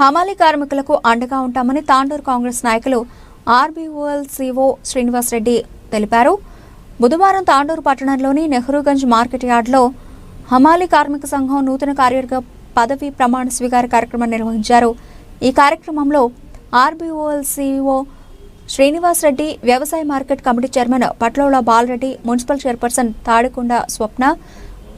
హమాలీ కార్మికులకు అండగా ఉంటామని తాండూరు కాంగ్రెస్ నాయకులు ఆర్బీఓఎల్ సిఓ శ్రీనివాస్ రెడ్డి తెలిపారు. బుధవారం తాండూరు పట్టణంలోని నెహ్రూగంజ్ మార్కెట్ యార్డ్లో హమాలీ కార్మిక సంఘం నూతన కార్యవర్గ పదవి ప్రమాణ స్వీకార కార్యక్రమం నిర్వహించారు. ఈ కార్యక్రమంలో ఆర్బీఓఎల్ సిఓ శ్రీనివాస్ రెడ్డి వ్యవసాయ market committee chairman Patlola Balareddy municipal chairperson Tadikonda Swapna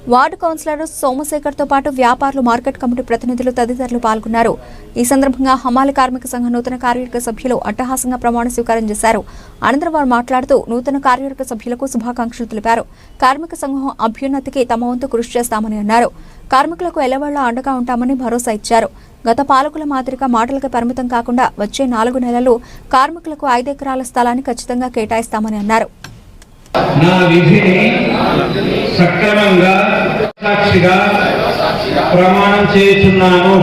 ward councillor సోమశేఖర్తో పాటు వ్యాపారులు మార్కెట్ కమిటీ ప్రతినిధులు తదితరులు పాల్గొన్నారు. ఈ సందర్భంగా హమాలి కార్మిక సంఘ నూతన కార్యవర్గ సభ్యులు అట్టహాసంగా ప్రమాణ స్వీకారం చేశారు. అనంతరం వారు మాట్లాడుతూ నూతన కార్యవర్గ సభ్యులకు శుభాకాంక్షలు తెలిపారు. కార్మిక సంఘం అభ్యున్నతికి తమ వంతు కృషి చేస్తామని అన్నారు. కార్మికులకు ఎల్లవేళ అండగా ఉంటామని భరోసా ఇచ్చారు. గత పాలకుల మాదిరిగా మాటలకు పరిమితం కాకుండా వచ్చే నాలుగు నెలలు కార్మికులకు ఐదు ఎకరాల స్థలాన్ని ఖచ్చితంగా కేటాయిస్తామని అన్నారు. నా విధిని సక్రమంగా సాక్షిగా ప్రమాణం చేస్తున్నాను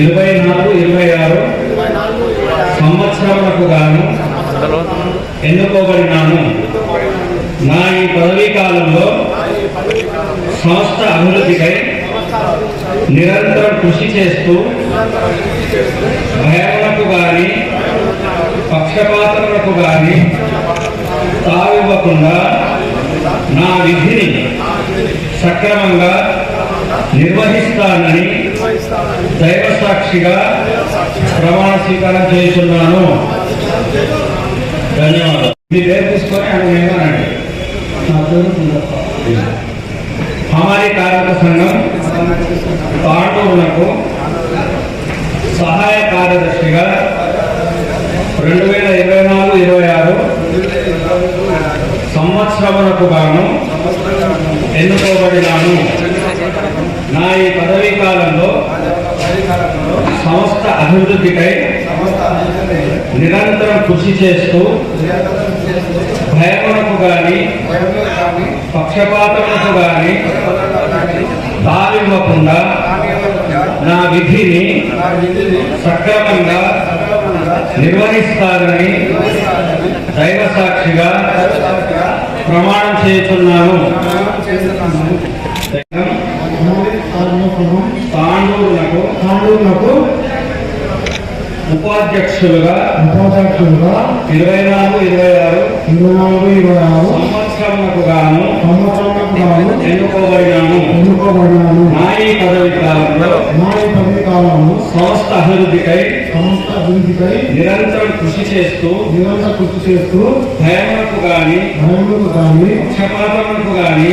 ఇరవై నాలుగు ఇరవై ఆరు సంవత్సరములకు గాను ఎన్నుకోబడినాను. నా ఈ పదవీ కాలంలో సంస్థ అభివృద్ధికై నిరంతరం కృషి చేస్తూ భయములకు గాని పక్షపాతములకు గాని తావివ్వకుండా నా విధిని సక్రమంగా నిర్వహిస్తానని దైవ సాక్షిగా ప్రమాణ స్వీకారం చేస్తున్నాను. ధన్యవాదాలు. మీ పేరు తీసుకొని ఆయన ఏమనండి? నా పేరు సుందరప్ప. హమారీ కార్మిక సంఘం తాండూరులకు సహాయ కార్యదర్శిగా రెండు వేల ఇరవై నాలుగు ఇరవై ఆరు సంవత్సరములకు గాను ఎన్నుకోబడినాను. నా ఈ పదవీ కాలంలో సంస్థ అభివృద్ధికై నిరంతరం కృషి చేస్తూ భయమునకు గాని పక్షపాతములకు గాని తావివ్వకుండా నా విధిని సక్రమంగా నిర్వహిస్తానని దైవ సాక్షిగా ప్రమాణం చేస్తున్నాను. తాండూరులకు తాండూరులకు ఉపాధ్యక్షులుగా ఉపాధ్యక్షులుగా ఇరవై నాలుగు ఇరవై ఆరు. ఇరవై నాలుగు ఇరవై ఆరు. సంవత్సరములకు గాను సంవత్సరాలకు గాను ఎన్నుకోబడినాను. ఎన్నుకోబడినాను. నా ఈ పదవి కాలంలో నా ఈ పదవి కాలంలో సంస్థ అభివృద్ధికై సంస్థ అభివృద్ధిపై నిరంతరం కృషి చేస్తూ నిరంతర కృషి చేస్తూ భయములకు గాని భయములకు కానీ పక్షపాతములకు గాని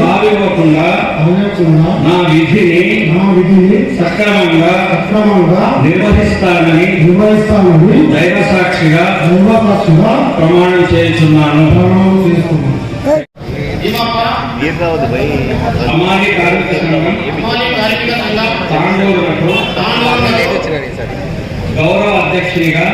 తావివ్వకుండా అనేకుండా నా విధిని నా విధిని సక్రమంగా సక్రమంగా నిర్వహిస్తానని నిర్వహిస్తానని దైవ సాక్షిగా ప్రమాణం చేస్తున్నాను ప్రమాణం చేస్తున్నాను సంఘం తాండూరులకు తాండూరులో గౌరవ అధ్యక్షులుగా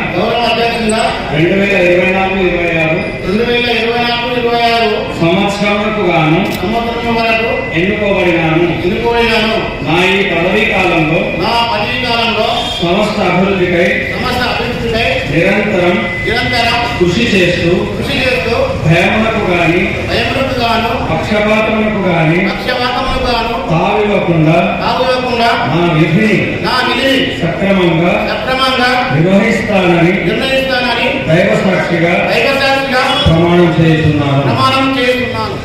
రెండు వేల ఇరవై నాలుగు ఇరవై ఆరు రెండు వేల ఇరవై నాలుగు ఇరవై ఆరు సంవత్సరములకు గాను సంవత్సరం వరకు ఎన్నుకోబడినాను. ఎన్నుకోబడినాను. నా ఈ పదవీ కాలంలో నా పదవీ కాలంలో సంస్థ అభివృద్ధికై అభివృద్ధిపై నిరంతరం నిరంతరం కృషి చేస్తూ కృషి చేస్తూ భయములకు గాని భయములకు గాను పక్షపాతములకు గాని పక్షపాతములకు గాను తావివ్వకుండా తాగులేకుండా నా విధిని నా విధిని సక్రమంగా సక్రమంగా నిర్వహిస్తానని నిర్ణయిస్తానని దైవ సాక్షిగా దైవశాఖగా ప్రమాణం చేస్తున్నాను. ప్రమాణం చేస్తున్నాను.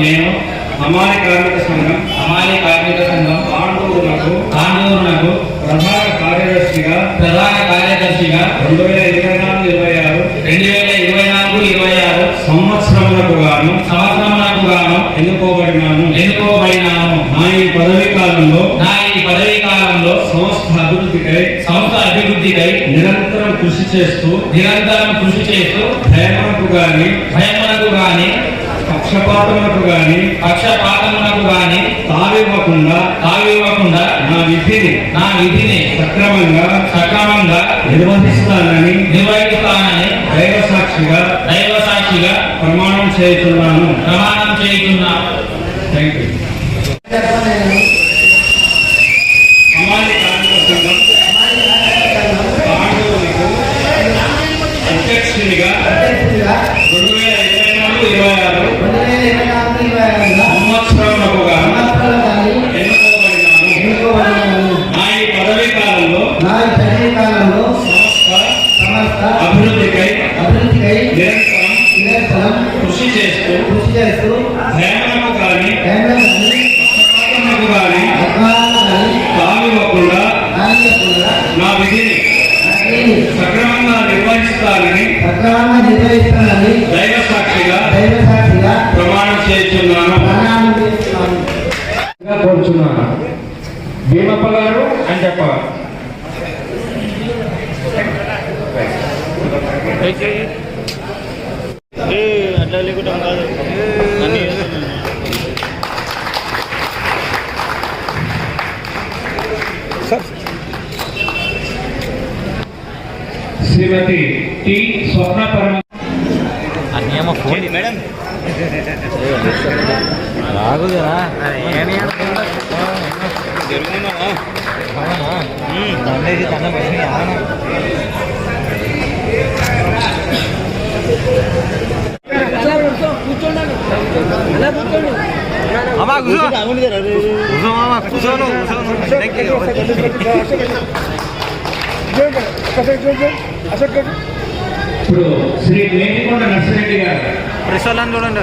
నేను అమాలి కార్మిక సంఘం హమాలి కార్మిక సంఘం తాండూరులకు తాండూరునకు ప్రధాన కార్యదర్శిగా ప్రధాన కార్యదర్శిగా రెండు వేల ఇరవై నాలుగు ఇరవై ఆరు రెండు వేల ఇరవై నాలుగు ఇరవై ఆరు సంవత్సరములకు గాను సంవత్సరములకు గాను ఎన్నుకోబడినాను ఎన్నుకోబడినాను నా ఈ పదవీ కాలంలో నా ఈ పదవీ కాలంలో సంస్థ అభివృద్ధికై సంస్థ అభివృద్ధికై నిరంతరం కృషి చేస్తూ నిరంతరం కృషి చేస్తూ భయములకు గాని భయమునకు గాని పక్షపాతములకు గాని పక్షపాతమునకు గాని తావివ్వకుండా తావివ్వకుండా నా విధిని నా విధిని సక్రమంగా సక్రమంగా నిర్వహిస్తానని నిర్వహిస్తానని దైవ సాక్షిగా దైవ సాక్షిగా ప్రమాణం చేస్తున్నాను. ప్రమాణం చేస్తున్నాను థ్యాంక్ యూ ఇరవై ఆరు సంవత్సరములకు నా ఈ పదవీ కాలంలో సంస్థ అభివృద్ధికై నిరంతరం కృషి చేస్తూ ధ్యానము కానీ కానీ కాలు ఇవ్వకుండా నా విధిని సక్రమ ప్రకారంగా నిర్వహిస్తానని ప్రకారంగా నిర్వహిస్తానని దైవ సాక్షిగా దైవ సాక్షిగా ప్రమాణం చేస్తున్నాను. ప్రమాణం అట్లా లేకుండా కాదు శ్రీమతి టి స్వప్న పరమ మేడం? రాగుదరా అమ్మా కూర్చో. కూర్చో అమ్మా కూర్చోను కూర్చోను ఇప్పుడు శ్రీ వేణుకొండ నర్సిరెడ్డి గారు. ప్రసాదం చూడండి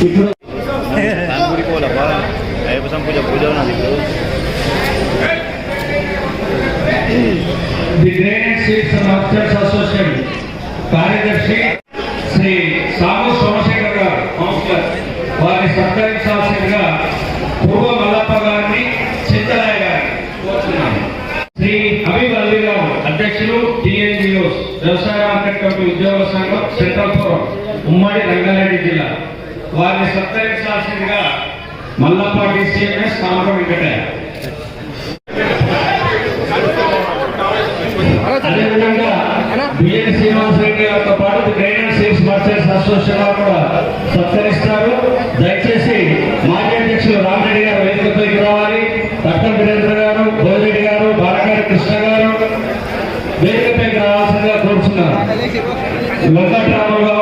ఇప్పుడు పిట్టపురం ఉమ్మడి రంగారెడ్డి జిల్లా. వారిని సత్కరించాల్సిందిగా మల్లపాటి సిఎంఎస్ కామక వెంకటయ్య. శ్రీనివాస్ రెడ్డి యొక్క పాటు కూడా సత్కరిస్తారు. దయచేసి మాజీ అధ్యక్షులు రామరెడ్డి గారు వేదికపైకి రావాలి. డాక్టర్ వీరేంద్ర గారు భోజరెడ్డి గారు బాలగారి కృష్ణ గారు వేదికపైకి రావాల్సింది ఒకటి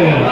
네.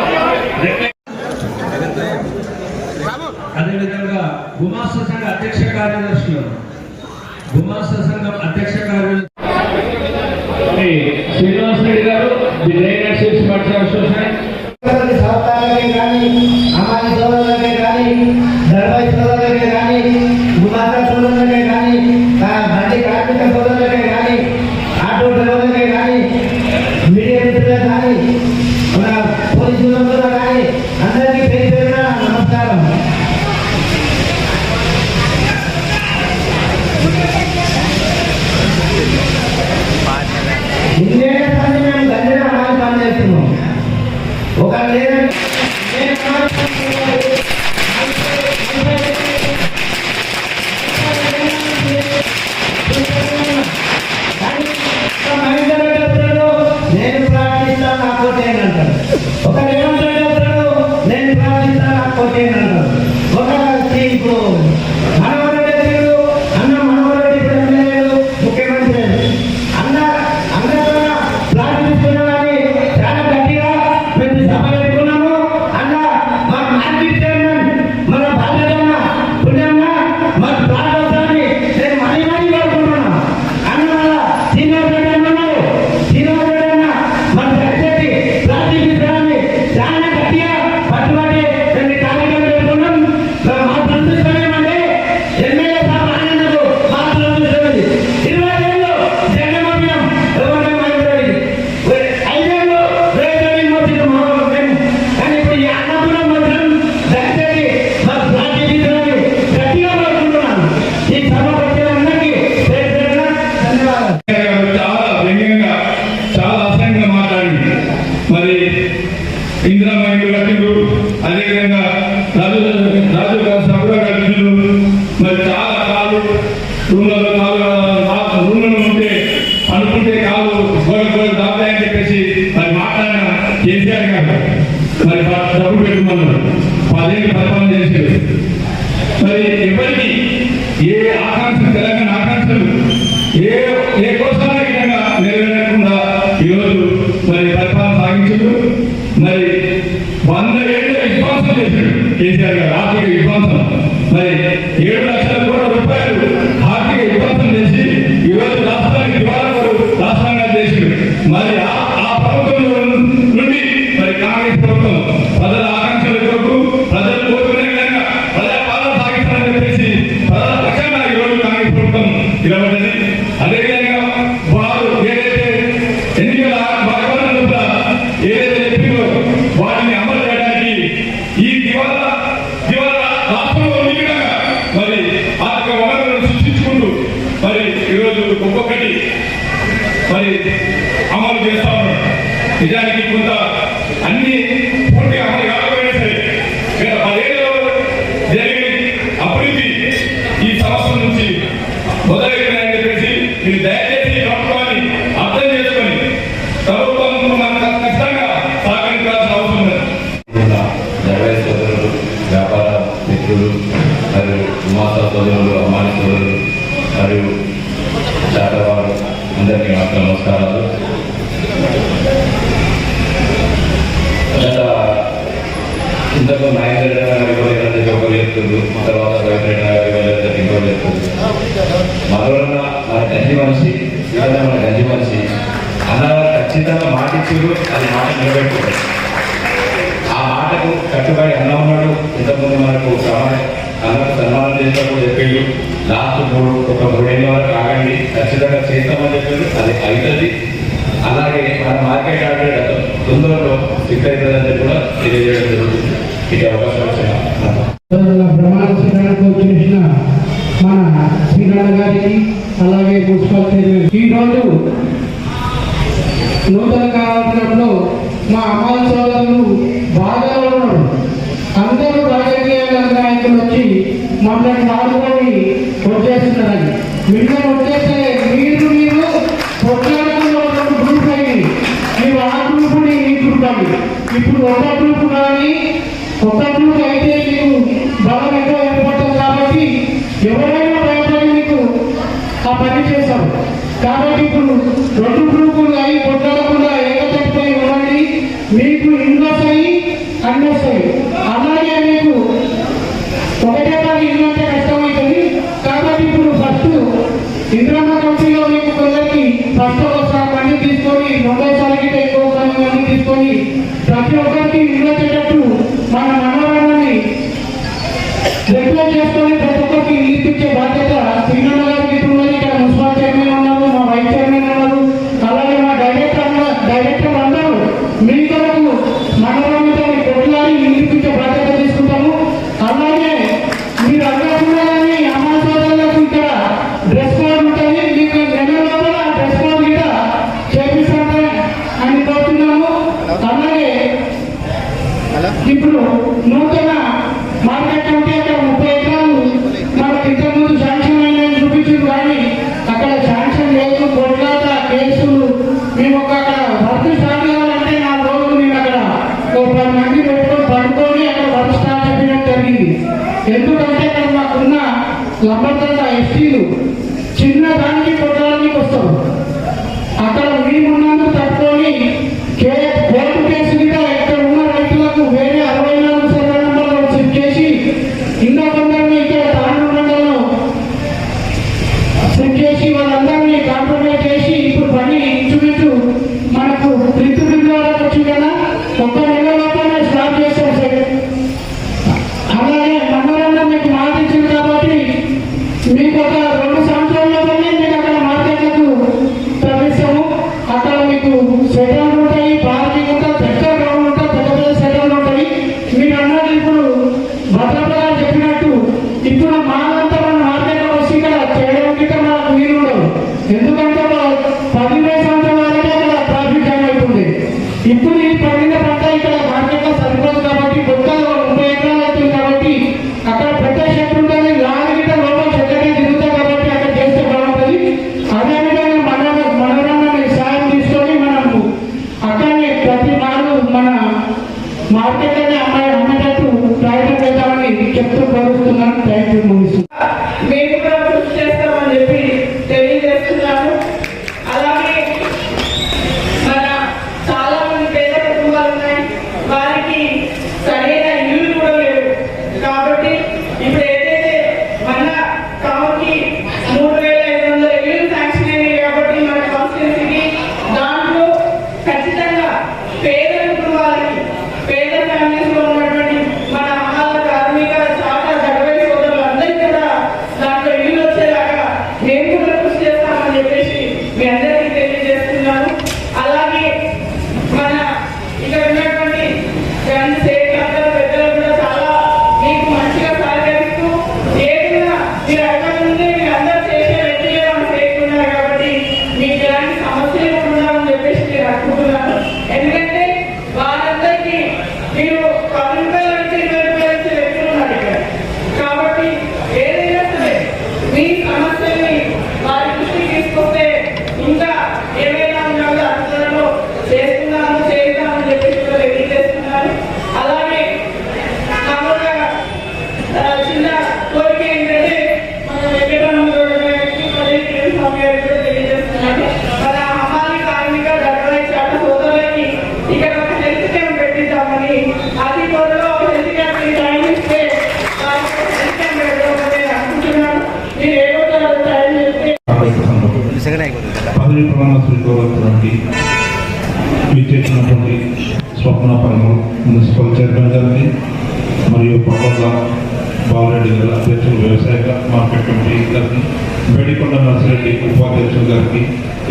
మరి ఏడు లక్షల కాదు. ఇంతకు నాయకుడు ఒక చెప్తుంది తర్వాత వెంకట ఇంకో చెప్తుంది మరోనా మన గంజి మనిషి ఇవాళ మన గంజి మనిషి అన్నవారు ఖచ్చితంగా మాట ఇచ్చారు అది మాట నిలబెట్టుకుంటారు. ఆ మాటకు కట్టుబడి అన్న ఉన్నాడు ఇంతకుముందు మనకు సహాయం అందరూ సన్మానం చేస్తామని చెప్పిండు. లాస్ట్ మూడు ఒక మూడేళ్ళ వరకు ఆగండి. ఖచ్చితంగా చేస్తామని చెప్పిండు. అది అవుతుంది అలాగే మన మార్కెట్ ఆడే గత తొందరలో ఫిక్స్ అవుతుందని కూడా తెలియజేయడం జరుగుతుంది. ఇది అవకాశం నూతన కాలంలో మా అమ్మాయి సోదరులు బాగా আমরা খাওয়ার కంటే ఎక్కువ సమయాన్ని తీసుకొని ప్రతి ఒక్కరికి నిలబెట్టేటట్టు మన మనోరాన్ని రెగ్యులేట్ చేసుకొని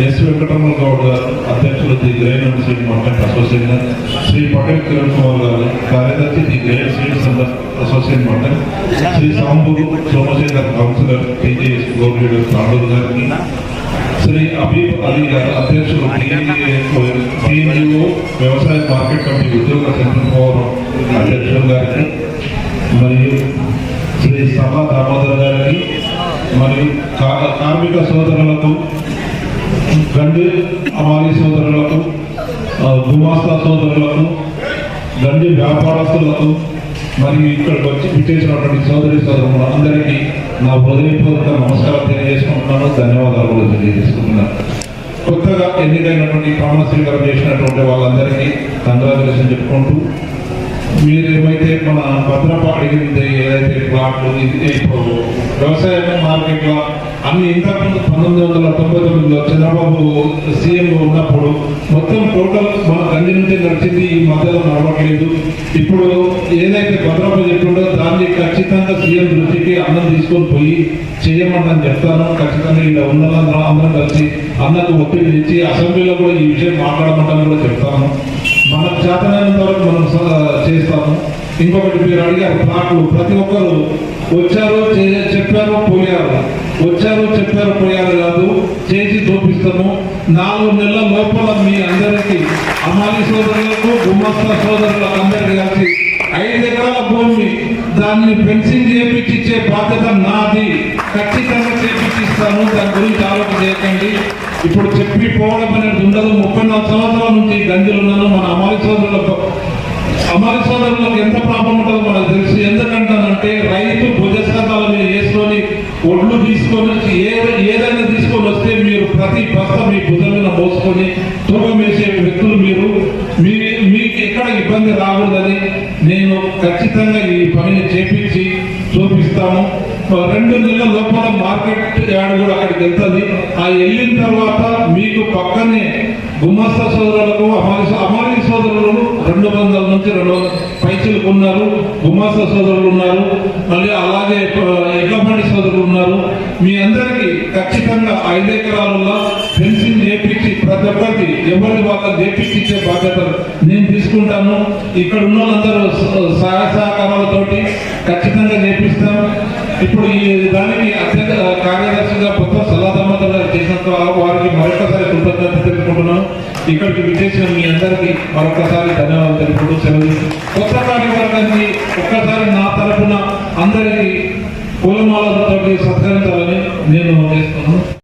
ఎస్ వెంకటరమణ గౌడ్ గారు అధ్యక్షులు the grain and seed market association Shri Patel Kiran Kumar గారు కార్యదర్శి the grain seeds association market Shri Samburu Somasekhar councillor TGS గౌరవ తాండూరు గారికి శ్రీ అబీబ్ అలీ గారు అధ్యక్షులు టీఎన్జిఓ వ్యవసాయ మార్కెట్ కమిటీ ఉద్యోగ సెంట్రల్ ఫోరం అధ్యక్షులు గారికి మరియు శ్రీ సభా దామోదర్ గారికి మరియు కార్మిక సోదరులకు గండి అమాలి సోదరులకు గుమాస్తా సోదరులకు గండి వ్యాపారస్తులకు మరియు ఇక్కడికి వచ్చి విచ్చేసినటువంటి సోదరి సోదరులు అందరికీ నా హృదయపూర్వక నమస్కారం తెలియజేసుకుంటున్నాను. ధన్యవాదాలు కూడా తెలియజేసుకుంటున్నాను. కొత్తగా ఎన్నికైనటువంటి ప్రమాణ స్వీకారం చేసినటువంటి వాళ్ళందరికీ కంగ్రాచులేషన్ చెప్పుకుంటూ మీరేమైతే మన భద్రప అడిగింది ఏదైతే ప్లాట్లు ఇది ఇప్పుడు వ్యవసాయ మార్కెట్లో అన్ని ఇంతకుముందు పంతొమ్మిది వందల తొంభై తొమ్మిదిలో చంద్రబాబు సీఎంగా ఉన్నప్పుడు మొత్తం టోటల్ మన గంజి నుంచి నడిచింది ఈ మధ్యలో నడవట్లేదు. ఇప్పుడు ఏదైతే భద్రప చెప్పిండో దాన్ని ఖచ్చితంగా సీఎం దృష్టికి అన్నం తీసుకొని పోయి చేయమని చెప్తాను. ఖచ్చితంగా ఇక్కడ ఉన్నదంతా అందరం కలిసి అన్నకు ఒత్తిడి ఇచ్చి అసెంబ్లీలో కూడా ఈ విషయం మాట్లాడమంటాను కూడా చెప్తాను. మనకు చేతనైనంత వరకు మనం ఇంకొకటి మీరు అడిగారు ప్లాట్లు. ప్రతి ఒక్కరు వచ్చారు చే- చెప్పారు పోయారు. వచ్చారు చెప్పారు పోయారు కాదు చేసి చూపిస్తాము. నాలుగు నెలల లోపల మీ అందరికీ అమాలి సోదరులకు గుమ్మస్త సోదరులకు అందరికీ కలిసి ఐదు ఎకరాల భూమి దాన్ని ఫెన్సింగ్ చేపించిచ్చే బాధ్యత నాది. ఖచ్చితంగా చేపించిస్తాను. దాని గురించి ఆలోచన చేయకండి. ఇప్పుడు చెప్పి పోవడం అనేది ఉండదు. ముప్పై నాలుగు సంవత్సరాల నుంచి గంజలు ఉన్నాను. మన అమాలి సోదరులకు అమాలి సోదరులకు ఎంత ప్రాబ్లం ఉంటుందో మనకు తెలుసు. ఎందుకంటానంటే రైతు భుజస్కంధాల మీద వేసుకొని ఒడ్లు తీసుకొని వచ్చి ఏ ఏదైనా తీసుకొని వస్తే మీరు ప్రతి బస్త మీ భుజం మీద మోసుకొని తూకం వేసే వ్యక్తులు మీరు. మీ మీకు ఎక్కడ ఇబ్బంది రాకూడదని నేను ఖచ్చితంగా ఈ పనిని చేపించి చూపిస్తాము. రెండు నెలల లోపల మార్కెట్ యాడ్ కూడా అక్కడికి వెళ్తుంది. ఆ వెళ్ళిన తర్వాత మీకు పక్కనే గుమాస్తా సోదరులకు అమాలి అమాలి సోదరులు రెండు వందల నుంచి రెండు వందల పైసలు ఉన్నారు గుమాస్తా సోదరులు ఉన్నారు. మళ్ళీ అలాగే ఎడ్లబండి సోదరులు ఉన్నారు. మీ అందరికీ ఖచ్చితంగా ఐదు ఎకరాలలో ఫెన్సింగ్ చేపించి ప్రతి ఒక్కరికి ఎవరి వాళ్ళ చేపించి ఇచ్చే బాధ్యత నేను తీసుకుంటాను. ఇక్కడ ఉన్న వాళ్ళందరూ సహాయ సహకారాలతోటి ఖచ్చితంగా చేపిస్తాం. ఇప్పుడు ఈ దానికి అత్యంత కార్యదర్శిగా కొత్త సలహా ఇక్కడికి విచ్చేసిన మీ అందరికీ మరొకసారి ధన్యవాదాలు తెలుపుతూ సెలవు కొత్త కార్యవర్గాన్ని ఒక్కసారి నా తరఫున అందరికీ పూలమాలతో సత్కరించాలని నేను చేస్తున్నాను.